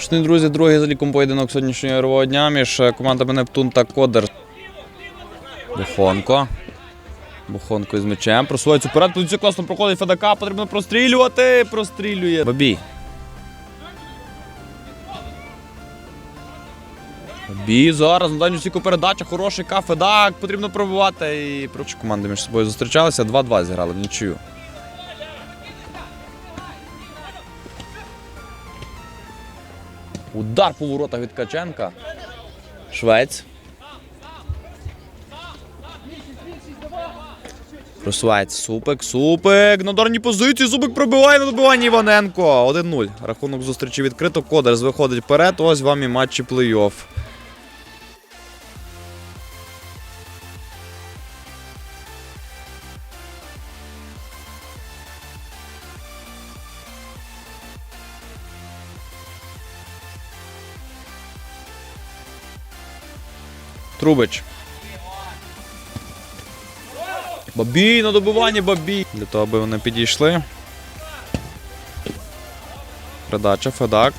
Шановні друзі, другий за ліком поєдинок сьогоднішнього ігрового дня між е, командами Нептун та Кодер. Бухонко. Бухонко із м'ячем. Просувається вперед. Позиція класно проходить Федака. Потрібно прострілювати. Прострілює. Бабій. Бій зараз на дальню стійку передача, хороший К, Федак, потрібно пробувати. І прочі команди між собою зустрічалися, 2-2 зіграли в нічию. Удар по воротах від Каченка. Швець. Просувається Супик, Супик. На дарній позиції. Супик пробиває на добиванні Іваненко. 1-0. Рахунок зустрічі відкрито. Кодерс виходить вперед. Ось вам і матчі плей-офф. Трубич. Бабій на добиванні бабій. Для того, аби вони підійшли. Передача, Федак.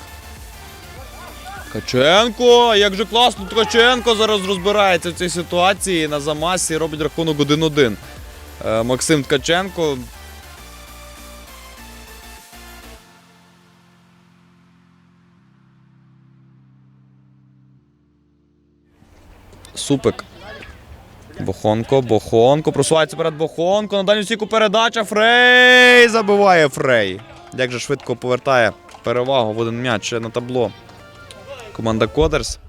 Каченко! Як же класно! Ткаченко зараз розбирається в цій ситуації на замасі робить рахунок 1-1. Е, Максим Ткаченко. Супик. Бохонко, Бохонко. Просувається перед Бохонко. На дальню стійку передача. Фрей забиває Фрей. Як же швидко повертає перевагу в один м'яч на табло. Команда Кодерс.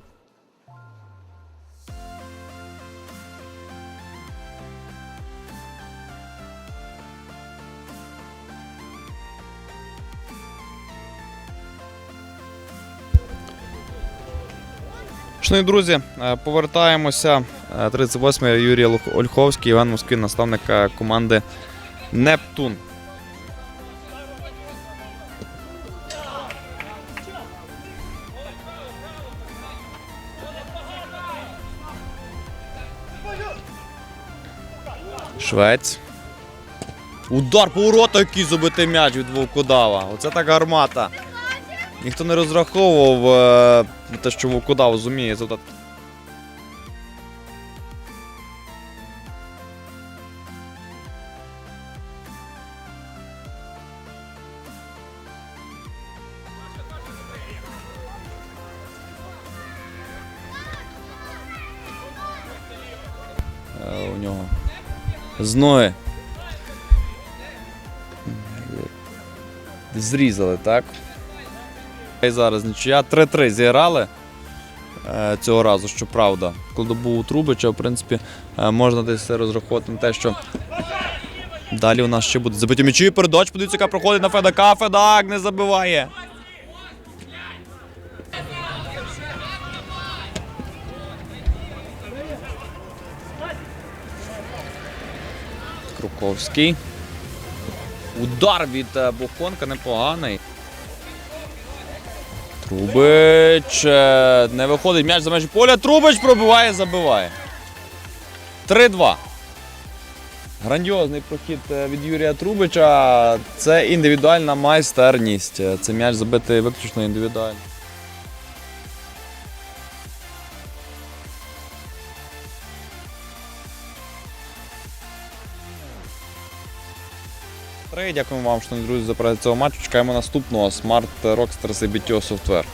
Шановні друзі, е, повертаємося. Е, 38-й Юрій Ольховський, Іван Москвін, наставник е, команди Нептун. Швець. Удар по воротах, який забитий м'яч від Вовкодава. Оце так гармата. Ніхто не розраховував е, те, що Вовкодав зуміє завдати. Е, У нього зної. Зрізали, так? І зараз нічия. 3-3 зіграли е, цього разу, щоправда. Коли був у Трубича, в принципі, е, можна десь розраховувати на те, що далі у нас ще буде забиті м'ячі. Передач, подивіться, яка проходить на Федака. Федак не забиває. Круковський. Удар від е, Бухонка непоганий. Трубич. е, Не виходить м'яч за межі поля. Трубич пробиває, забиває. 3-2. Грандіозний прохід е, від Юрія Трубича. Це індивідуальна майстерність. Е, Це м'яч забитий виключно індивідуально. Дякуємо вам, шановні друзі, за перегляд цього матчу. Чекаємо наступного Smart Rockstars і BTO Software.